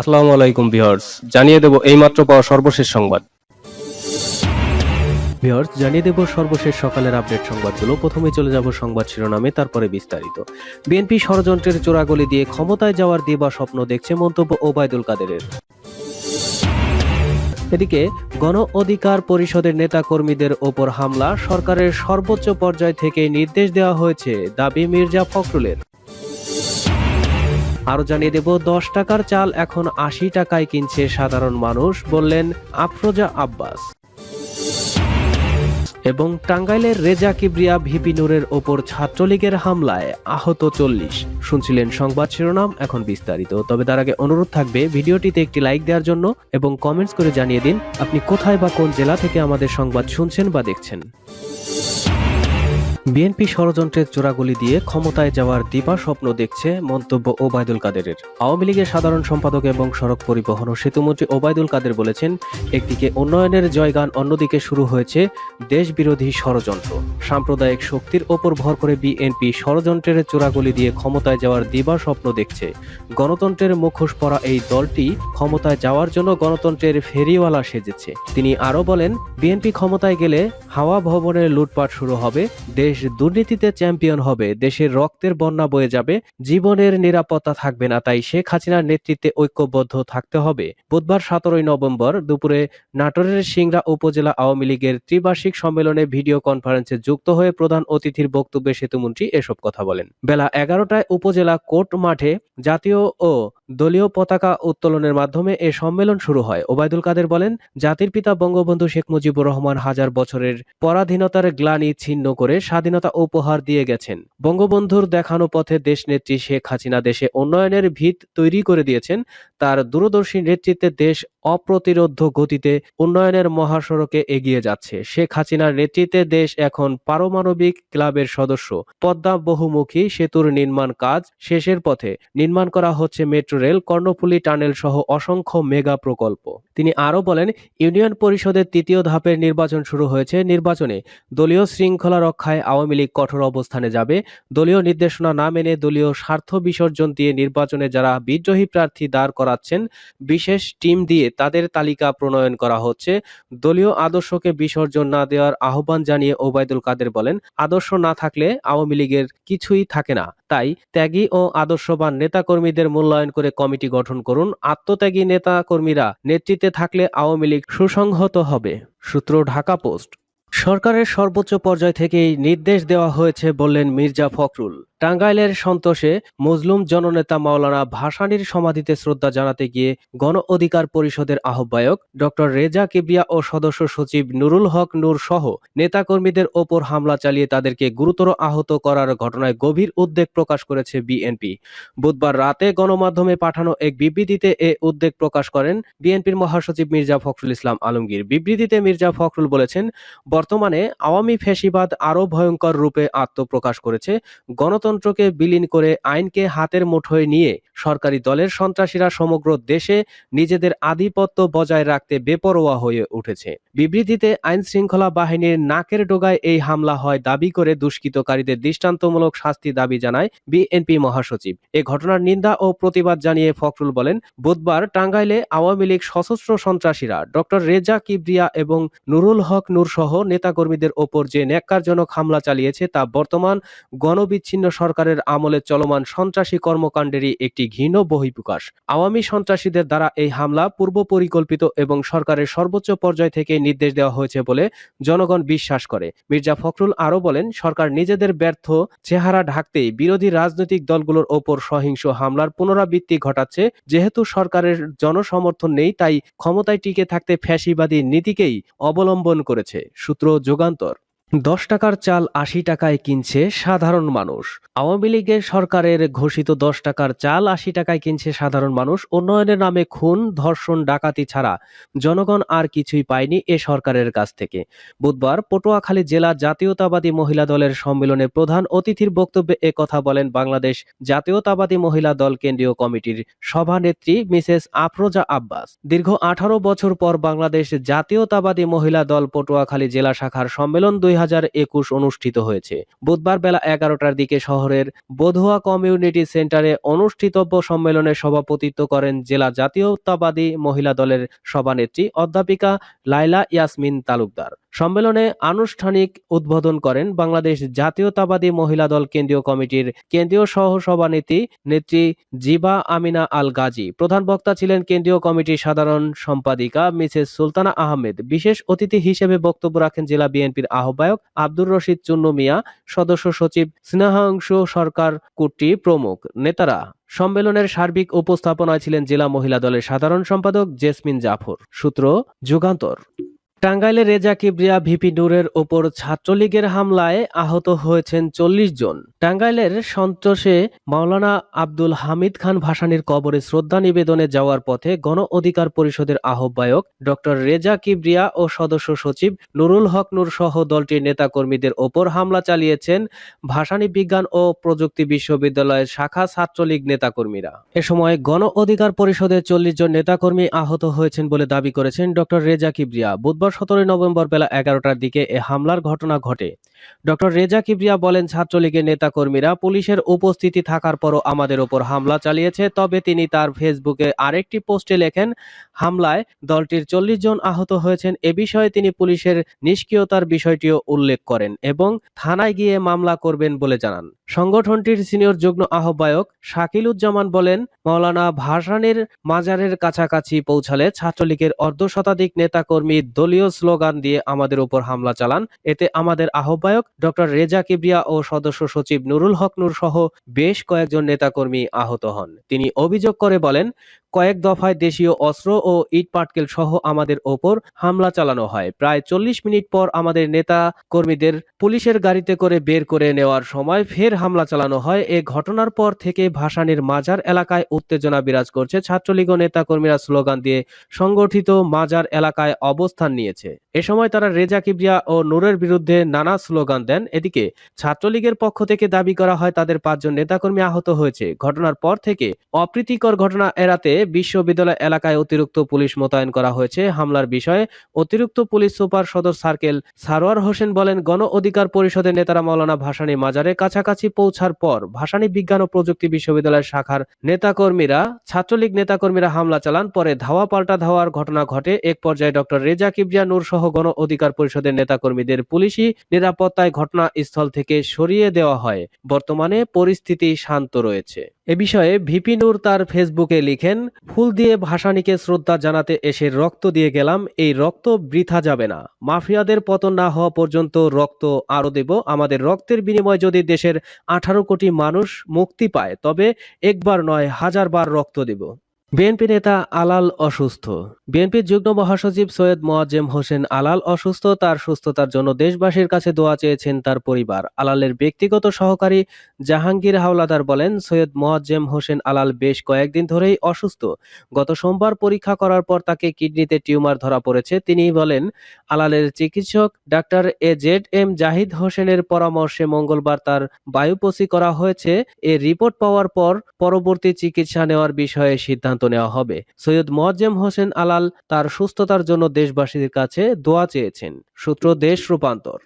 আসসালামু আলাইকুম ভিউয়ার্স, জানিয়ে দেব এইমাত্র পাওয়া সর্বশেষ সংবাদ। ভিউয়ার্স, জানিয়ে দেব সর্বশেষ সকালের আপডেট সংবাদগুলো। প্রথমে চলে যাব সংবাদ শিরোনামে, তারপরে বিস্তারিত। বিএনপি ষড়যন্ত্রের চোরাগলি দিয়ে ক্ষমতায় যাওয়ার দিবা স্বপ্ন দেখছে মন্তব্য ওবায়দুল কাদেরের। এদিকে, গণ অধিকার পরিষদের নেতা কর্মীদের ওপর হামলা, সরকারের সর্বোচ্চ পর্যায় থেকে নির্দেশ দেওয়া হয়েছে দাবি মির্জা ফখরুলের। আরও জানিয়ে দেব, দশ টাকার চাল এখন আশি টাকায় কিনছে সাধারণ মানুষ, বললেন আফরোজা আব্বাস। এবং টাঙ্গাইলের রেজা কিবরিয়া ভিপি নূরের ওপর ছাত্রলীগের হামলায় আহত চল্লিশ। শুনছিলেন সংবাদ শিরোনাম, এখন বিস্তারিত। তবে তার আগে অনুরোধ থাকবে, ভিডিওটিতে একটি লাইক দেওয়ার জন্য এবং কমেন্টস করে জানিয়ে দিন, আপনি কোথায় বা কোন জেলা থেকে আমাদের সংবাদ শুনছেন বা দেখছেন। বিএনপি ষড়যন্ত্রের চোরাগুলি দিয়ে ক্ষমতায় যাওয়ার দিবা স্বপ্ন দেখছে মন্তব্য ওবায়দুল কাদেরের। আওয়ামী লীগের সাধারণ সম্পাদক এবং সড়ক পরিবহন ও সেতুমন্ত্রী ওবায়দুল কাদের বলেছেন, একদিকে উন্নয়নের জয়গান, অন্যদিকে শুরু হয়েছে দেশবিরোধী ষড়যন্ত্র। সাম্প্রদায়িক শক্তির ওপর ভর করে বিএনপি ষড়যন্ত্রের চোরাগুলি দিয়ে ক্ষমতায় যাওয়ার দিবা স্বপ্ন দেখছে। গণতন্ত্রের মুখোশ পরা এই দলটি ক্ষমতায় যাওয়ার জন্য গণতন্ত্রের ফেরিওয়ালা সেজেছে। তিনি আরও বলেন, বিএনপি ক্ষমতায় গেলে হাওয়া ভবনের লুটপাট শুরু হবে, দেশ দুর্নীতিতে চ্যাম্পিয়ন হবে, দেশের রক্তের বন্যা বয়ে যাবে, জীবনের নিরাপত্তা থাকবে না, তাই শেখ হাসিনার নেতৃত্বে ঐক্যবদ্ধ থাকতে হবে। বুধবার সতেরোই নভেম্বর দুপুরে নাটোরের সিংড়া উপজেলা আওয়ামী লীগের ত্রিবার্ষিক সম্মেলনে ভিডিও কনফারেন্সে যুক্ত হয়ে প্রধান অতিথির বক্তব্যে সেতুমন্ত্রী এসব কথা বলেন। বেলা এগারোটায় উপজেলা কোর্ট মাঠে জাতীয় ও দলীয় পতাকা উত্তোলনের মাধ্যমে এ সম্মেলন শুরু হয়। ওবায়দুল কাদের বলেন, জাতির পিতা বঙ্গবন্ধু শেখ মুজিবুর রহমান হাজার বছরের পরাধীনতার গ্লানি ছিন্ন করে স্বাধীনতা উপহার দিয়ে গেছেন। বঙ্গবন্ধুর দেখানো পথে দেশনেত্রী শেখ হাসিনা দেশে উন্নয়নের ভিত তৈরি করে দিয়েছেন। তার দূরদর্শী নেতৃত্বে দেশ অপ্রতিরোধ্য গতিতে উন্নয়নের মহাসড়কে এগিয়ে যাচ্ছে। শেখ হাসিনার নেতৃত্বে দেশ এখন পারমাণবিক ক্লাবের সদস্য। পদ্মা বহুমুখী সেতুর নির্মাণ কাজ শেষের পথে। নির্মাণ করা হচ্ছে মেট্রো রেল, কর্ণফুলী টানেল সহ অসংখ্য মেগা প্রকল্প। তিনি আরও বলেন, ইউনিয়ন পরিষদের তৃতীয় ধাপের নির্বাচন শুরু হয়েছে। নির্বাচনে দলীয় শৃঙ্খলা রক্ষায় আওয়ামী লীগ কঠোর অবস্থানে যাবে। দলীয় নির্দেশনা না মেনে দলীয় স্বার্থ বিসর্জন দিয়ে নির্বাচনে যারা বিদ্রোহী প্রার্থী দাঁড় করাচ্ছেন, বিশেষ টিম দিয়ে তাদের তালিকা প্রণয়ন করা হচ্ছে। দলীয় আদর্শকে বিসর্জন না দেওয়ার আহ্বান জানিয়ে ওবায়দুল কাদের বলেন, আদর্শ না থাকলে আওয়ামী লীগের কিছুই থাকে না। তাই ত্যাগী ও আদর্শবান নেতাকর্মীদের মূল্যায়ন করে কমিটি গঠন করুন। আত্মত্যাগী নেতাকর্মীরা নেতৃত্বে থাকলে আওয়ামী লীগ সুসংহত হবে। সূত্র ঢাকা পোস্ট। সরকারের সর্বোচ্চ পর্যায় থেকেই নির্দেশ দেওয়া হয়েছে বললেন মির্জা ফখরুল। টাঙ্গাইলের সন্তোষে মজলুম জননেতা মাওলানা ভাসানীর সমাধিতে শ্রদ্ধা জানাতে গিয়ে গণ অধিকার পরিষদের আহ্বায়ক ডক্টর রেজা কিবরিয়া ও সদস্য সচিব নুরুল হক নূর সহ নেতাকর্মীদের ওপর হামলা চালিয়ে তাদেরকে গুরুতর আহত করার ঘটনায় গভীর উদ্বেগ প্রকাশ করেছে বিএনপি। বুধবার রাতে গণমাধ্যমে পাঠানো এক বিবৃতিতে এ উদ্বেগ প্রকাশ করেন বিএনপির মহাসচিব মির্জা ফখরুল ইসলাম আলমগীর। বিবৃতিতে মির্জা ফখরুল বলেছেন, বর্তমানে আওয়ামী ফেসিবাদ আরও ভয়ঙ্কর রূপে আত্মপ্রকাশ করেছে গণতন্ত্রকে বিলীন করে আইনকে হাতের মুঠোয় নিয়ে সরকারি দলের সন্ত্রাসীরা সমগ্র দেশে নিজেদের আধিপত্য বজায় রাখতে বেপরোয়া হয়ে উঠেছে। বিবৃতিতে আইন শৃঙ্খলা বাহিনীর নাকের ডোগায় এই হামলা হয় দাবি করে দুষ্কৃতকারীদের দৃষ্টান্তমূলক শাস্তি দাবি জানায় বিএনপি মহাসচিব। এ ঘটনার নিন্দা ও প্রতিবাদ জানিয়ে ফখরুল বলেন, বুধবার টাঙ্গাইলে আওয়ামী লীগ সশস্ত্র সন্ত্রাসীরা ডক্টর রেজা কিবরিয়া এবং নুরুল হক নূর সহ নেতাকর্মীদের ওপর যে ন্যাক্কারজনক হামলা চালিয়েছে তা বর্তমান গণবিচ্ছিন্ন সরকারের আমলে চলমান সন্ত্রাসী কর্মকাণ্ডেরই একটি ঘৃণ বহিঃপ্রকাশ। আওয়ামী সন্ত্রাসীদের দ্বারা এই হামলা পূর্ব পরিকল্পিত এবং সরকারের সর্বোচ্চ পর্যায় থেকে নির্দেশ দেওয়া হয়েছে বলে জনগণ বিশ্বাস করে। মির্জা ফখরুল আরও বলেন, সরকার নিজেদের ব্যর্থ চেহারা ঢাকতেই বিরোধী রাজনৈতিক দলগুলোর ওপর সহিংস হামলার পুনরাবৃত্তি ঘটাচ্ছে। যেহেতু সরকারের জনসমর্থন নেই, তাই ক্ষমতায় টিকে থাকতে ফ্যাসিবাদী নীতিকেই অবলম্বন করেছে। সূত্র যুগান্তর। দশ টাকার চাল আশি টাকায় কিনছে সাধারণ মানুষ। আওয়ামী লীগের সরকারের ঘোষিত দশ টাকার চাল আশি টাকায় কিনছে সাধারণ মানুষ। উন্নয়নের নামে খুন, ধর্ষণ, ডাকাতি ছাড়া জনগণ আর কিছুই পায়নি এ সরকারের কাছ থেকে। বুধবার পটুয়াখালী জেলা জাতীয়তাবাদী মহিলা দলের সম্মেলনে প্রধান অতিথির বক্তব্যে এ কথা বলেন বাংলাদেশ জাতীয়তাবাদী মহিলা দল কেন্দ্রীয় কমিটির সভানেত্রী মিসেস আফরোজা আব্বাস। দীর্ঘ আঠারো বছর পর বাংলাদেশ জাতীয়তাবাদী মহিলা দল পটুয়াখালী জেলা শাখার সম্মেলন দুই হাজার একুশ অনুষ্ঠিত হয়েছে। বুধবার বেলা এগারোটার দিকে শহরের বধুয়া কমিউনিটি সেন্টারে অনুষ্ঠিতব্য সম্মেলনে সভাপতিত্ব করেন জেলা জাতীয়তাবাদী মহিলা দলের সভানেত্রী অধ্যাপিকা লাইলা ইয়াসমিন তালুকদার। সম্মেলনে আনুষ্ঠানিক উদ্বোধন করেন বাংলাদেশ জাতীয়তাবাদী মহিলা দল কেন্দ্রীয় কমিটির কেন্দ্রীয় সহ নেত্রী জিবা আমিনা আল গাজী প্রধান বক্তা ছিলেন কেন্দ্রীয় কমিটির সাধারণ সম্পাদিকা মিসেস সুলতানা আহমেদ। বিশেষ অতিথি হিসেবে বক্তব্য রাখেন জেলা বিএনপির আহ্বায়ক আব্দুর রশিদ চুন্নু মিয়া, সদস্য সচিব স্নেহাংশু সরকার কুট্টি প্রমুখ। নেতারা সম্মেলনের সার্বিক উপস্থাপনায় ছিলেন জেলা মহিলা দলের সাধারণ সম্পাদক জেসমিন জাফর। সূত্র যুগান্তর। টাঙ্গাইলে রেজা কিবরিয়া ভিপি নূরের ওপর ছাত্রলীগের হামলায় আহত হয়েছেন চল্লিশ জন। টাঙ্গাইলের সন্তোষে মাওলানা আব্দুল হামিদ খান ভাসানীর কবরে শ্রদ্ধা নিবেদনে যাওয়ার পথে গণ অধিকার পরিষদের আহ্বায়ক ডক্টর রেজা কিবরিয়া ও সদস্য সচিব নুরুল হক নূর সহ দলটির নেতাকর্মীদের ওপর হামলা চালিয়েছেন ভাসানী বিজ্ঞান ও প্রযুক্তি বিশ্ববিদ্যালয়ের শাখা ছাত্রলীগ নেতাকর্মীরা। এ সময় গণ অধিকার পরিষদের চল্লিশ জন নেতাকর্মী আহত হয়েছেন বলে দাবি করেছেন ডক্টর রেজা কিবরিয়া। বুধবার সতেরোই নভেম্বর বেলা এগারোটার দিকে এ হামলার ঘটনা ঘটে। ডক্টর রেজা কিবরিয়া বলেন, ছাত্রলীগের নেতাকর্মীরা পুলিশের উপস্থিতি থাকার পরও আমাদের ওপর হামলা চালিয়েছে, তবে তিনি তার ফেসবুকে আরেকটি পোস্টে লেখেন, হামলায় দলটির চল্লিশ জন আহত হয়েছেন। এ বিষয়ে তিনি পুলিশের নিষ্ক্রিয়তার বিষয়টিও উল্লেখ করেন এবং থানায় গিয়ে মামলা করবেন বলে জানান। সংগঠনটির সিনিয়র যুগ্ম আহ্বায়ক শাকিলুজ্জামান বলেন মৌলানা ভাসানের মাজারের কাছাকাছি পৌঁছালে ছাত্রলীগের অর্ধ শতাধিক নেতাকর্মী দলীয় স্লোগান দিয়ে আমাদের উপর হামলা চালান। এতে আমাদের আহ্বায়ক ডক্টর রেজা কিবরিয়া ও সদস্য সচিব নুরুল হকনুর সহ বেশ কয়েকজন নেতাকর্মী আহত হন। তিনি অভিযোগ করে বলেন কয়েক দফায় দেশীয় অস্ত্র ও ইট পাটকেল সহ আমাদের ওপর হামলা চালানো হয়। প্রায় চল্লিশ মিনিট পর আমাদের নেতা কর্মীদের পুলিশের গাড়িতে করে বের করে নেওয়ার সময় ফের হামলা চালানো হয়। এ ঘটনার পর থেকে ভাসানের মাজার এলাকায় উত্তেজনা বিরাজ করছে। ছাত্রলীগ ও নেতাকর্মীরা স্লোগান দিয়ে সংগঠিত মাজার এলাকায় অবস্থান নিয়েছে। এ সময় তারা রেজা কিবরিয়া ও নূরের বিরুদ্ধে নানা স্লোগান দেন। এদিকে ছাত্রলীগের পক্ষ থেকে দাবি করা হয়, তাদের পাঁচজন নেতাকর্মী আহত হয়েছে। ঘটনার পর থেকে অপ্রীতিকর ঘটনা এড়াতে বিশ্ববিদ্যালয় এলাকায় অতিরিক্ত পুলিশ মোতায়েন করা হয়েছে। হামলার বিষয়ে অতিরিক্ত পুলিশ সুপার সদর সার্কেল সারোয়ার হোসেন বলেন, গণ অধিকার পরিষদের নেতারা মৌলানা ভাসানী মাজারের কাছাকাছি পৌঁছার পর ভাসানী বিজ্ঞান ও প্রযুক্তি বিশ্ববিদ্যালয়ের শাখার নেতাকর্মীরা, ছাত্রলীগ নেতাকর্মীরা হামলা চালান, পরে ধাওয়া পাল্টা ধাওয়ার ঘটনা ঘটে। এক পর্যায়ে ডক্টর রেজা কিবরিয়া নূর সহ গণ অধিকার পরিষদের নেতাকর্মীদের পুলিশি নিরাপত্তায় ঘটনাস্থল থেকে সরিয়ে দেওয়া হয়। বর্তমানে পরিস্থিতি শান্ত রয়েছে। এ বিষয়ে ভিপি নূর তার ফেসবুকে লিখেন, ফুল দিয়ে ভাসানীকে শ্রদ্ধা জানাতে এসে রক্ত দিয়ে গেলাম, এই রক্ত বৃথা যাবে না। মাফিয়াদের পতন না হওয়া পর্যন্ত রক্ত আরও দেব। আমাদের রক্তের বিনিময়ে যদি দেশের আঠারো কোটি মানুষ মুক্তি পায়, তবে একবার নয়, হাজারবার রক্ত দেব। বিএনপি নেতা আলাল অসুস্থ। বিএনপির যুগ্ম মহাসচিব সৈয়দ মোয়াজ্জেম হোসেন আলাল অসুস্থ, তার সুস্থতার জন্য দেশবাসীর কাছে দোয়া চেয়েছেন তার পরিবার। আলালের ব্যক্তিগত সহকারী জাহাঙ্গীর হাওলাদার বলেন, সৈয়দ মোয়াজ্জেম হোসেন আলাল বেশ কয়েকদিন ধরেই অসুস্থ। গত সোমবার পরীক্ষা করার পর তাকে কিডনিতে টিউমার ধরা পড়েছে। তিনি বলেন, আলালের চিকিৎসক doctor A Z M Zahid হোসেনের পরামর্শে মঙ্গলবার তার বায়ুপসি করা হয়েছে। এ রিপোর্ট পাওয়ার পর পরবর্তী চিকিৎসা নেওয়ার বিষয়ে সিদ্ধান্ত নেওয়া হবে। সৈয়দ মোয়াজ্জেম হোসেন আলাল তার সুস্থতার জন্য দেশবাসীর কাছে দোয়া চেয়েছেন। সূত্র দেশ রূপান্তর।